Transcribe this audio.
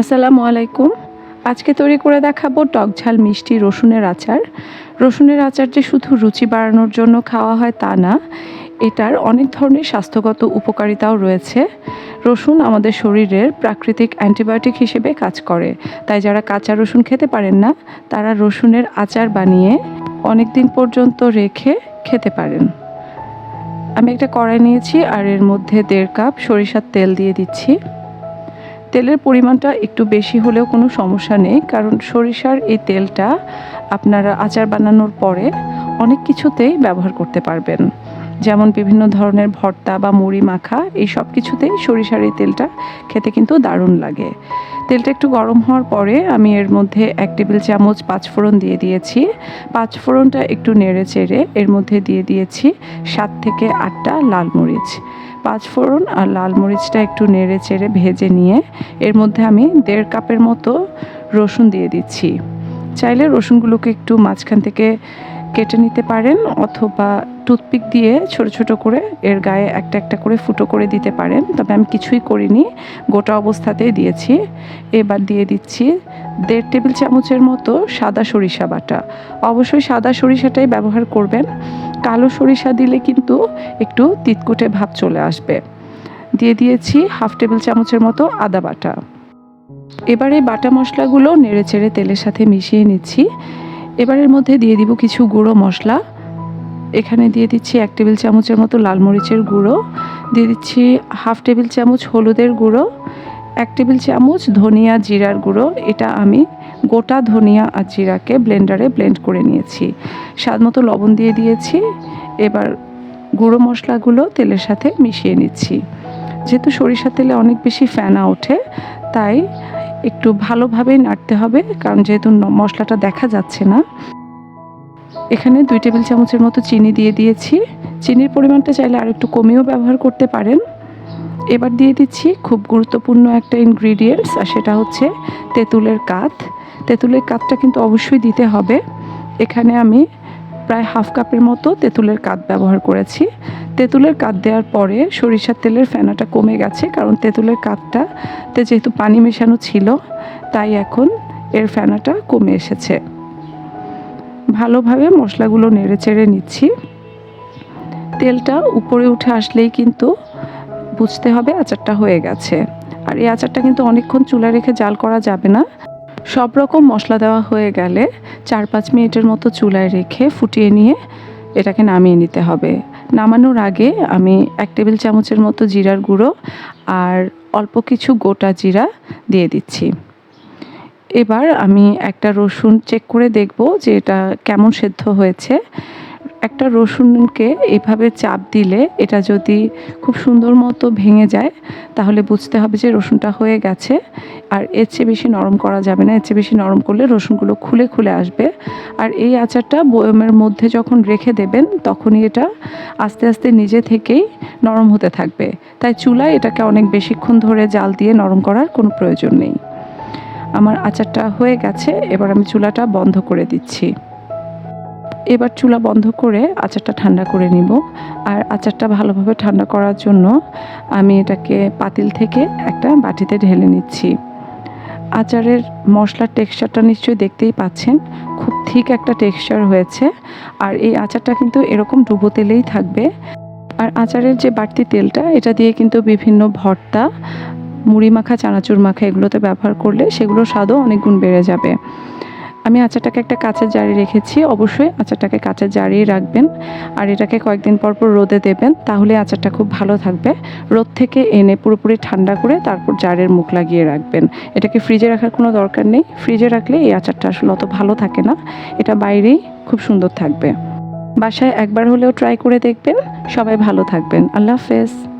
আসসালামু আলাইকুম। আজকে তৈরি করে দেখাবো টক ঝাল মিষ্টি রসুনের আচার। রসুনের আচার যে শুধু রুচি বাড়ানোর জন্য খাওয়া হয় তা না, এটার অনেক ধরনের স্বাস্থ্যগত উপকারিতাও রয়েছে। রসুন আমাদের শরীরের প্রাকৃতিক অ্যান্টিবায়োটিক হিসেবে কাজ করে। তাই যারা কাঁচা রসুন খেতে পারেন না, তারা রসুনের আচার বানিয়ে অনেক দিন পর্যন্ত রেখে খেতে পারেন। আমি একটা কড়াই নিয়েছি আর এর মধ্যে দেড় কাপ সরিষার তেল দিয়ে দিচ্ছি। তেলের পরিমাণটা একটু বেশি হলেও কোনো সমস্যা নেই, কারণ সরিষার এই তেলটা আপনারা আচার বানানোর পরে অনেক কিছুতেই ব্যবহার করতে পারবেন। যেমন বিভিন্ন ধরনের ভর্তা বা মুড়ি মাখা, এই সব কিছুতেই সরিষার এই তেলটা খেতে কিন্তু দারুণ লাগে। তেলটা একটু গরম হওয়ার পরে আমি এর মধ্যে এক টেবিল চামচ পাঁচফোড়ন দিয়ে দিয়েছি। পাঁচফোড়নটা একটু নেড়ে চেড়ে এর মধ্যে দিয়ে দিয়েছি সাত থেকে আটটা লাল মরিচ। পাঁচ ফোড়ন আর লাল মরিচটা একটু নেড়ে চেড়ে ভেজে নিয়ে এর মধ্যে আমি দেড় কাপের মতো রসুন দিয়ে দিচ্ছি। চাইলে রসুনগুলোকে একটু মাঝখান থেকে কেটে নিতে পারেন অথবা টুথপিক দিয়ে ছোট ছোট করে এর গায়ে একটা একটা করে ফুটো করে দিতে পারেন। তবে আমি কিছুই করিনি, গোটা অবস্থাতেই দিয়েছি। এবার দিয়ে দিচ্ছি দেড় টেবিল চামচের মতো সাদা সরিষা বাটা। অবশ্যই সাদা সরিষাটাই ব্যবহার করবেন। কালো সরিষা দিলে কিন্তু একটু তিতকুটে ভাব চলে আসবে। দিয়ে দিয়েছি হাফ টেবিল চামচের মতো আদা বাটা। এবারে বাটা মশলাগুলো নেড়ে চেড়ে তেলের সাথে মিশিয়ে নিচ্ছি। এবারের মধ্যে দিয়ে দিব কিছু গুঁড়ো মশলা। এখানে দিয়ে দিচ্ছি এক টেবিল চামচের মতো লাল মরিচের গুঁড়ো। দিয়ে দিচ্ছি হাফ টেবিল চামচ হলুদের গুঁড়ো। এক টেবিল চামচ ধনিয়া জিরার গুঁড়ো। এটা আমি গোটা ধনিয়া আর জিরাকে ব্লেন্ডারে ব্লেন্ড করে নিয়েছি। স্বাদ মতো লবণ দিয়ে দিয়েছি। এবার গুঁড়ো মশলাগুলো তেলের সাথে মিশিয়ে নিচ্ছি। যেহেতু সরিষার তেলে অনেক বেশি ফেনা ওঠে, তাই একটু ভালোভাবেই নাড়তে হবে, কারণ যেহেতু মশলাটা দেখা যাচ্ছে না। এখানে দুই টেবিল চামচের মতো চিনি দিয়ে দিয়েছি। চিনির পরিমাণটা চাইলে আর একটু কমিয়েও ব্যবহার করতে পারেন। এবার দিয়ে দিচ্ছি খুব গুরুত্বপূর্ণ একটা ইনগ্রিডিয়েন্টস আর সেটা হচ্ছে তেঁতুলের কাত। তেঁতুলের কাতটা কিন্তু অবশ্যই দিতে হবে। এখানে আমি প্রায় হাফ কাপের মতো তেঁতুলের কাত ব্যবহার করেছি। তেঁতুলের কাত দেওয়ার পরে সরিষার তেলের ফেনাটা কমে গেছে, কারণ তেঁতুলের কাতটাতে যেহেতু পানি মেশানো ছিল, তাই এখন এর ফেনাটা কমে এসেছে। ভালোভাবে মশলাগুলো নেড়ে চেড়ে নিচ্ছি। তেলটা উপরে উঠে আসলেই কিন্তু বুঝতে হবে আচারটা হয়ে গেছে। আর এই আচারটা কিন্তু অনেকক্ষণ চুলা রেখে জাল করা যাবে না। সব রকম মশলা দেওয়া হয়ে গেলে চার পাঁচ মিনিটের মতো চুলায় রেখে ফুটিয়ে নিয়ে এটাকে নামিয়ে নিতে হবে। নামানোর আগে আমি এক টেবিল চামচের মতো জিরার গুঁড়ো আর অল্প কিছু গোটা জিরা দিয়ে দিচ্ছি। এবার আমি একটা রসুন চেক করে দেখব যে এটা কেমন সেদ্ধ হয়েছে। একটা রসুনকে এভাবে চাপ দিলে এটা যদি খুব সুন্দর মতো ভেঙে যায়, তাহলে বুঝতে হবে যে রসুনটা হয়ে গেছে। আর এর চেয়ে বেশি নরম করা যাবে না, এর চেয়ে বেশি নরম করলে রসুনগুলো খুলে খুলে আসবে। আর এই আচারটা বয়মের মধ্যে যখন রেখে দেবেন, তখনই এটা আস্তে আস্তে নিজে থেকেই নরম হতে থাকবে। তাই চুলায় এটাকে অনেক বেশিক্ষণ ধরে জাল দিয়ে নরম করার কোনো প্রয়োজন নেই। আমার আচারটা হয়ে গেছে, এবার আমি চুলাটা বন্ধ করে দিচ্ছি। এবার চুলা বন্ধ করে আচারটা ঠান্ডা করে নিব। আর আচারটা ভালোভাবে ঠান্ডা করার জন্য আমি এটাকে পাতিল থেকে একটা বাটিতে ঢেলে নিচ্ছি। আচারের মশলার টেক্সচারটা নিশ্চয়ই দেখতেই পাচ্ছেন, খুব ঠিক একটা টেক্সচার হয়েছে। আর এই আচারটা কিন্তু এরকম ডুবো তেলেই থাকবে। আর আচারের যে বাড়তি তেলটা, এটা দিয়ে কিন্তু বিভিন্ন ভর্তা, মুড়ি মাখা, চানাচুর মাখা এগুলোতে ব্যবহার করলে সেগুলোর স্বাদও অনেক গুণ বেড়ে যাবে। আমি আচারটাকে একটা কাঁচের জারে রেখেছি। অবশ্যই আচারটাকে কাঁচের জারেই রাখবেন। আর এটাকে কয়েকদিন পর পর রোদে দেবেন, তাহলে আচারটা খুব ভালো থাকবে। রোদ থেকে এনে পুরোপুরি ঠান্ডা করে তারপর জারের মুখ লাগিয়ে রাখবেন। এটাকে ফ্রিজে রাখার কোনো দরকার নেই। ফ্রিজে রাখলে এই আচারটা আসলে অত ভালো থাকে না। এটা বাইরেই খুব সুন্দর থাকবে। বাসায় একবার হলেও ট্রাই করে দেখবেন। সবাই ভালো থাকবেন। আল্লাহ হাফেজ।